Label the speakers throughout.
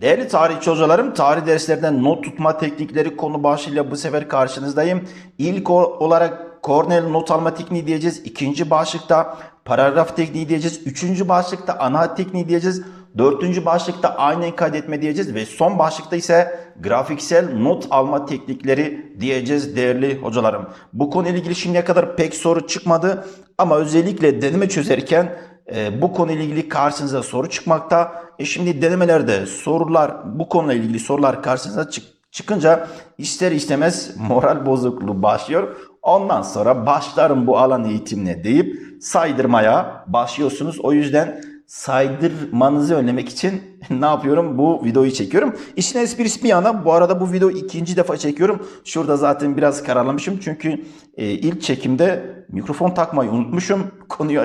Speaker 1: Değerli tarihçi hocalarım, tarih derslerinden not tutma teknikleri konu başlığıyla bu sefer karşınızdayım. İlk olarak Cornell not alma tekniği diyeceğiz. İkinci başlıkta paragraf tekniği diyeceğiz. Üçüncü başlıkta ana tekniği diyeceğiz. Dördüncü başlıkta aynen kaydetme diyeceğiz. Ve son başlıkta ise grafiksel not alma teknikleri diyeceğiz değerli hocalarım. Bu konuyla ilgili şimdiye kadar pek soru çıkmadı. Ama özellikle deneme çözerken e, bu konuyla ilgili karşınıza soru çıkmakta. E şimdi denemelerde sorular bu konuyla ilgili sorular karşınıza çık- çıkınca ister istemez moral bozukluğu başlıyor. Ondan sonra başlarım bu alan eğitimine deyip saydırmaya başlıyorsunuz. O yüzden saydırmanızı önlemek için ne yapıyorum? Bu videoyu çekiyorum. İşin esprisi bir yana bu arada bu videoyu ikinci defa çekiyorum. Şurada zaten biraz kararlamışım çünkü e, ilk çekimde mikrofon takmayı unutmuşum. Konuyu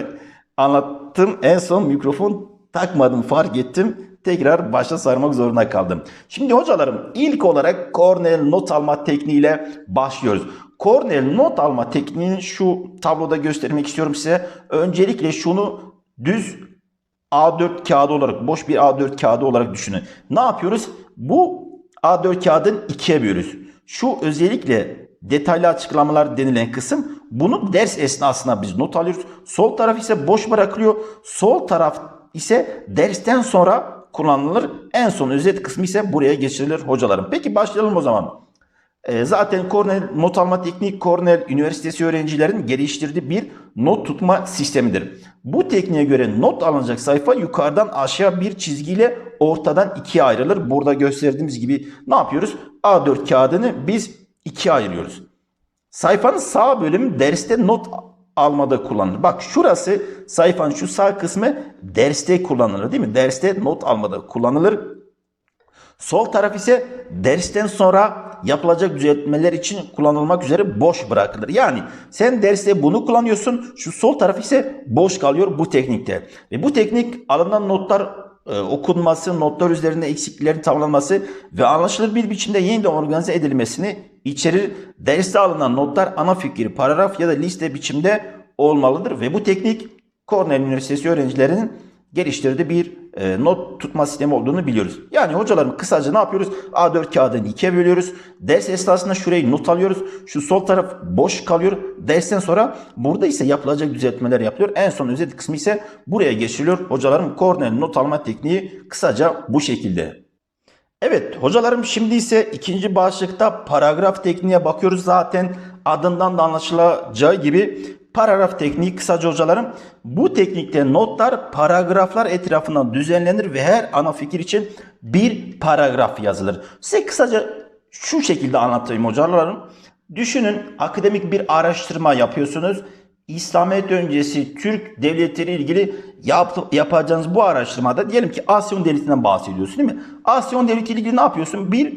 Speaker 1: anlattım. En son mikrofon takmadım fark ettim. Tekrar başa sarmak zorunda kaldım. Şimdi hocalarım ilk olarak Cornell not alma tekniğiyle başlıyoruz. Cornell not alma tekniğini şu tabloda göstermek istiyorum size. Öncelikle şunu düz A4 kağıdı olarak, boş bir A4 kağıdı olarak düşünün. Ne yapıyoruz? Bu A4 kağıdın ikiye bölüyoruz. Şu özellikle detaylı açıklamalar denilen kısım bunu ders esnasında biz not alıyoruz. Sol taraf ise boş bırakılıyor. Sol taraf ise dersten sonra kullanılır. En son özet kısmı ise buraya geçirilir hocalarım. Peki başlayalım o zaman. E, Zaten Cornell not alma tekniği Cornell Üniversitesi öğrencilerin geliştirdiği bir not tutma sistemidir. Bu tekniğe göre not alınacak sayfa yukarıdan aşağı bir çizgiyle ortadan ikiye ayrılır. Burada gösterdiğimiz gibi ne yapıyoruz? A4 kağıdını biz ikiye ayırıyoruz. Sayfanın sağ bölümü derste not almada kullanılır. Bak şurası sayfanın şu sağ kısmı derste kullanılır değil mi? Derste not almada kullanılır. Sol taraf ise dersten sonra yapılacak düzeltmeler için kullanılmak üzere boş bırakılır. Yani sen derste bunu kullanıyorsun. Şu sol taraf ise boş kalıyor bu teknikte. Ve bu teknik alınan notlar okunması, notlar üzerinde eksikliklerin tamamlanması ve anlaşılır bir biçimde yeniden organize edilmesini içerir. Derste alınan notlar ana fikir, paragraf ya da liste biçimde olmalıdır ve bu teknik Cornell Üniversitesi öğrencilerinin geliştirdiği bir e, not tutma sistemi olduğunu biliyoruz. Yani hocalarım kısaca ne yapıyoruz? A4 kağıdını ikiye bölüyoruz. Ders esnasında şurayı not alıyoruz. Şu sol taraf boş kalıyor. Dersten sonra burada ise yapılacak düzeltmeler yapılıyor. En son özet kısmı ise buraya geçiriliyor. Hocalarım Cornell not alma tekniği kısaca bu şekilde. Evet hocalarım şimdi ise ikinci başlıkta paragraf tekniğe bakıyoruz. Zaten adından da anlaşılacağı gibi paragraf tekniği kısaca hocalarım. Bu teknikte notlar paragraflar etrafından düzenlenir ve her ana fikir için bir paragraf yazılır. Size kısaca şu şekilde anlatayım hocalarım. Düşünün akademik bir araştırma yapıyorsunuz. İslamiyet öncesi Türk devletleri ilgili yap, yapacağınız bu araştırmada diyelim ki Asyon devletinden bahsediyorsun değil mi? Asyon devleti ilgili ne yapıyorsun? Bir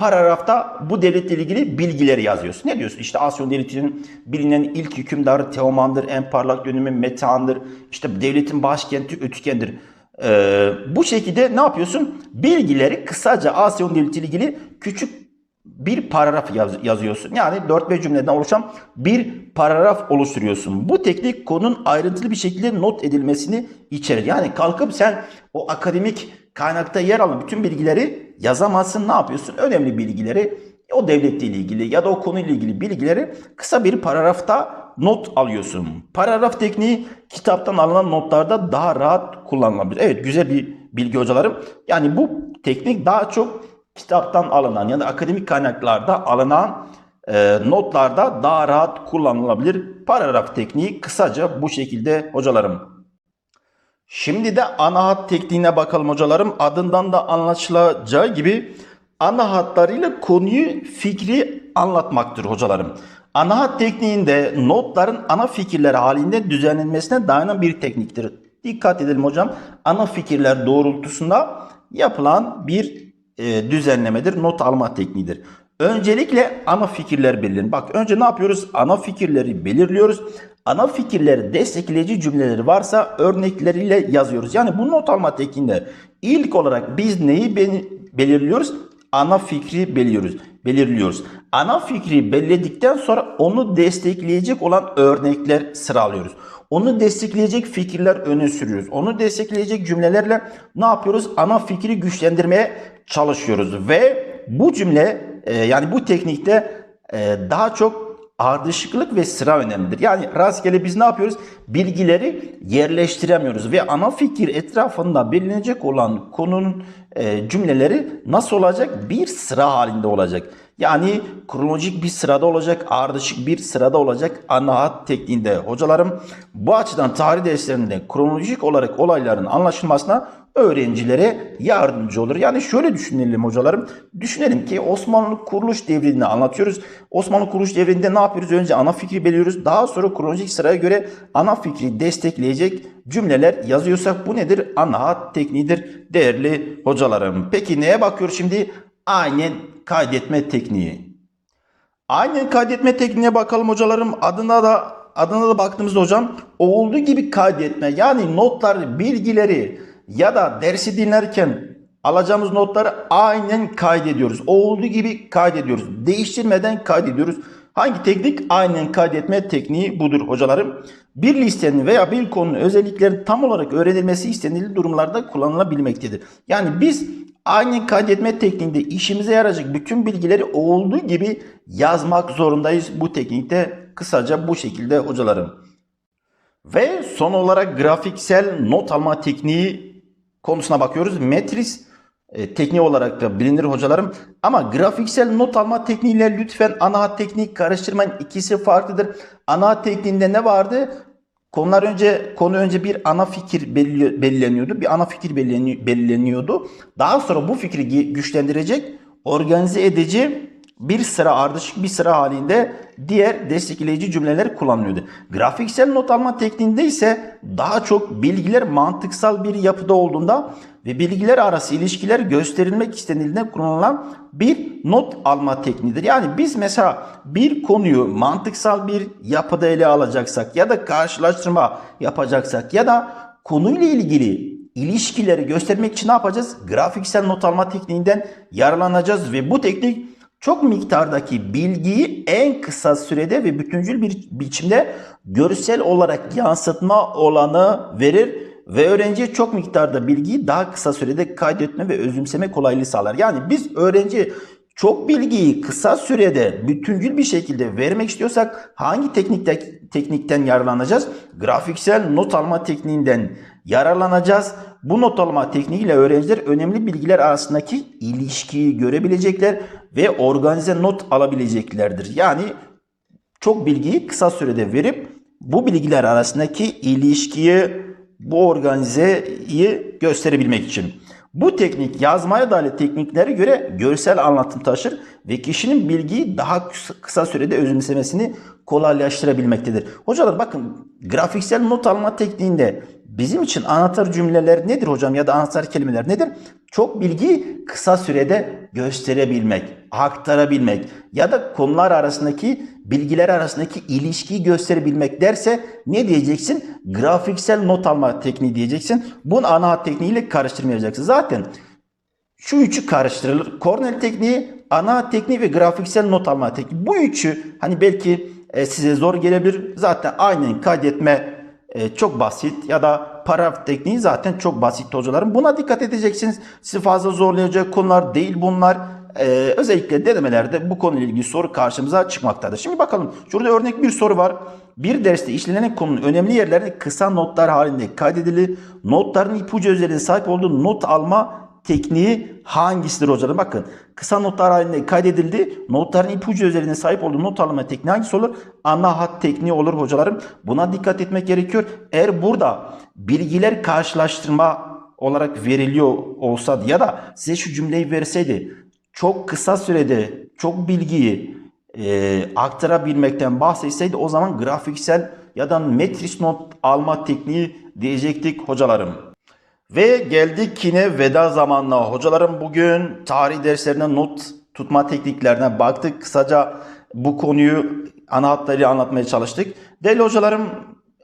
Speaker 1: paragrafta bu devletle ilgili bilgileri yazıyorsun. Ne diyorsun? İşte Asyon devletinin bilinen ilk hükümdarı Teoman'dır, en parlak dönemi Metehan'dır. İşte devletin başkenti Ötüken'dir. Ee, bu şekilde ne yapıyorsun? Bilgileri kısaca Asyon devleti ile ilgili küçük bir paragraf yaz- yazıyorsun. Yani 4-5 cümleden oluşan bir paragraf oluşturuyorsun. Bu teknik konunun ayrıntılı bir şekilde not edilmesini içerir. Yani kalkıp sen o akademik kaynakta yer alan bütün bilgileri yazamazsın. Ne yapıyorsun? Önemli bilgileri o devletle ilgili ya da o konuyla ilgili bilgileri kısa bir paragrafta not alıyorsun. Paragraf tekniği kitaptan alınan notlarda daha rahat kullanılabilir. Evet güzel bir bilgi hocalarım. Yani bu teknik daha çok kitaptan alınan ya da akademik kaynaklarda alınan e, notlarda daha rahat kullanılabilir. Paragraf tekniği kısaca bu şekilde hocalarım. Şimdi de ana hat tekniğine bakalım hocalarım. Adından da anlaşılacağı gibi ana hatlarıyla konuyu, fikri anlatmaktır hocalarım. Ana hat tekniğinde notların ana fikirler halinde düzenlenmesine dayanan bir tekniktir. Dikkat edelim hocam. Ana fikirler doğrultusunda yapılan bir e, düzenlemedir. Not alma tekniğidir. Öncelikle ana fikirler belirlenir. Bak önce ne yapıyoruz? Ana fikirleri belirliyoruz. Ana fikirleri destekleyici cümleleri varsa örnekleriyle yazıyoruz. Yani bu not alma tekniğinde ilk olarak biz neyi be- belirliyoruz? Ana fikri belirliyoruz. belirliyoruz. Ana fikri belirledikten sonra onu destekleyecek olan örnekler sıralıyoruz. Onu destekleyecek fikirler öne sürüyoruz. Onu destekleyecek cümlelerle ne yapıyoruz? Ana fikri güçlendirmeye çalışıyoruz. Ve bu cümle e, yani bu teknikte e, daha çok ardışıklık ve sıra önemlidir. Yani rastgele biz ne yapıyoruz? Bilgileri yerleştiremiyoruz ve ana fikir etrafında belirlenecek olan konunun e, cümleleri nasıl olacak? Bir sıra halinde olacak. Yani kronolojik bir sırada olacak, ardışık bir sırada olacak ana hat tekniğinde. Hocalarım bu açıdan tarih derslerinde kronolojik olarak olayların anlaşılmasına öğrencilere yardımcı olur. Yani şöyle düşünelim hocalarım. Düşünelim ki Osmanlı kuruluş devrini anlatıyoruz. Osmanlı kuruluş devrinde ne yapıyoruz? Önce ana fikri belirliyoruz. Daha sonra kronolojik sıraya göre ana fikri destekleyecek cümleler yazıyorsak bu nedir? Ana hat tekniğidir değerli hocalarım. Peki neye bakıyoruz şimdi? Aynen kaydetme tekniği. Aynen kaydetme tekniğine bakalım hocalarım. Adına da adına da baktığımızda hocam olduğu gibi kaydetme yani notlar, bilgileri ya da dersi dinlerken alacağımız notları aynen kaydediyoruz. Olduğu gibi kaydediyoruz. Değiştirmeden kaydediyoruz. Hangi teknik? Aynen kaydetme tekniği budur hocalarım. Bir listenin veya bir konunun özelliklerinin tam olarak öğrenilmesi istenildiği durumlarda kullanılabilmektedir. Yani biz aynen kaydetme tekniğinde işimize yarayacak bütün bilgileri olduğu gibi yazmak zorundayız. Bu teknikte kısaca bu şekilde hocalarım. Ve son olarak grafiksel not alma tekniği konusuna bakıyoruz. Metris e, tekniği olarak da bilinir hocalarım. Ama grafiksel not alma tekniğiyle lütfen ana hat tekniği karıştırmayın. İkisi farklıdır. Ana tekniğinde ne vardı? Konular önce konu önce bir ana fikir belirleniyordu. Bir ana fikir belirleni- belirleniyordu. Daha sonra bu fikri güçlendirecek, organize edici bir sıra ardışık bir sıra halinde diğer destekleyici cümleler kullanılıyordu. Grafiksel not alma tekniğinde ise daha çok bilgiler mantıksal bir yapıda olduğunda ve bilgiler arası ilişkiler gösterilmek istenildiğinde kullanılan bir not alma tekniğidir. Yani biz mesela bir konuyu mantıksal bir yapıda ele alacaksak ya da karşılaştırma yapacaksak ya da konuyla ilgili ilişkileri göstermek için ne yapacağız? Grafiksel not alma tekniğinden yararlanacağız ve bu teknik çok miktardaki bilgiyi en kısa sürede ve bütüncül bir biçimde görsel olarak yansıtma olanı verir ve öğrenciye çok miktarda bilgiyi daha kısa sürede kaydetme ve özümseme kolaylığı sağlar. Yani biz öğrenci çok bilgiyi kısa sürede bütüncül bir şekilde vermek istiyorsak hangi teknikte, teknikten yararlanacağız? Grafiksel not alma tekniğinden yararlanacağız. Bu not alma tekniğiyle öğrenciler önemli bilgiler arasındaki ilişkiyi görebilecekler ve organize not alabileceklerdir. Yani çok bilgiyi kısa sürede verip bu bilgiler arasındaki ilişkiyi, bu organizeyi gösterebilmek için. Bu teknik yazmaya dair tekniklere göre görsel anlatım taşır ve kişinin bilgiyi daha kısa sürede özümsemesini kolaylaştırabilmektedir. Hocalar bakın grafiksel not alma tekniğinde bizim için anahtar cümleler nedir hocam ya da anahtar kelimeler nedir? Çok bilgiyi kısa sürede gösterebilmek, aktarabilmek ya da konular arasındaki bilgiler arasındaki ilişkiyi gösterebilmek derse ne diyeceksin? Grafiksel not alma tekniği diyeceksin. Bunun ana tekniğiyle karıştırmayacaksın. Zaten şu üçü karıştırılır. Cornell tekniği, ana tekniği ve grafiksel not alma tekniği. Bu üçü hani belki e, size zor gelebilir. Zaten aynen kaydetme e, çok basit ya da paragraf tekniği zaten çok basit hocalarım. Buna dikkat edeceksiniz. Sizi fazla zorlayacak konular değil bunlar. E, özellikle denemelerde bu konuyla ilgili soru karşımıza çıkmaktadır. Şimdi bakalım şurada örnek bir soru var. Bir derste işlenen konunun önemli yerlerinde kısa notlar halinde kaydedilir. Notların ipucu özelliğine sahip olduğu not alma tekniği hangisidir hocalarım? Bakın kısa notlar halinde kaydedildi. Notların ipucu özelliğine sahip olduğu not alma tekniği hangisi olur? Ana hat tekniği olur hocalarım. Buna dikkat etmek gerekiyor. Eğer burada bilgiler karşılaştırma olarak veriliyor olsaydı ya da size şu cümleyi verseydi çok kısa sürede çok bilgiyi e, aktarabilmekten bahsetseydi o zaman grafiksel ya da metris not alma tekniği diyecektik hocalarım. Ve geldik yine veda zamanına. Hocalarım bugün tarih derslerine not tutma tekniklerine baktık. Kısaca bu konuyu ana hatlarıyla anlatmaya çalıştık. Değerli hocalarım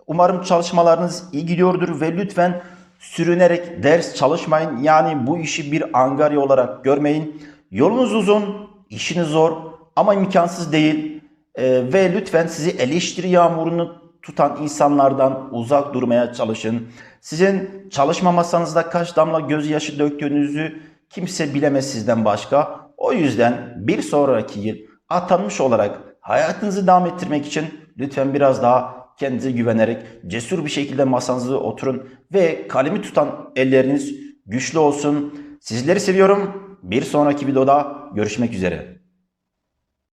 Speaker 1: umarım çalışmalarınız iyi gidiyordur ve lütfen sürünerek ders çalışmayın. Yani bu işi bir angarya olarak görmeyin. Yolunuz uzun, işiniz zor ama imkansız değil. Ee, ve lütfen sizi eleştiri yağmurunu tutan insanlardan uzak durmaya çalışın. Sizin çalışma masanızda kaç damla gözyaşı döktüğünüzü kimse bilemez sizden başka. O yüzden bir sonraki yıl atanmış olarak hayatınızı devam ettirmek için lütfen biraz daha kendinize güvenerek cesur bir şekilde masanıza oturun ve kalemi tutan elleriniz güçlü olsun. Sizleri seviyorum. Bir sonraki videoda görüşmek üzere.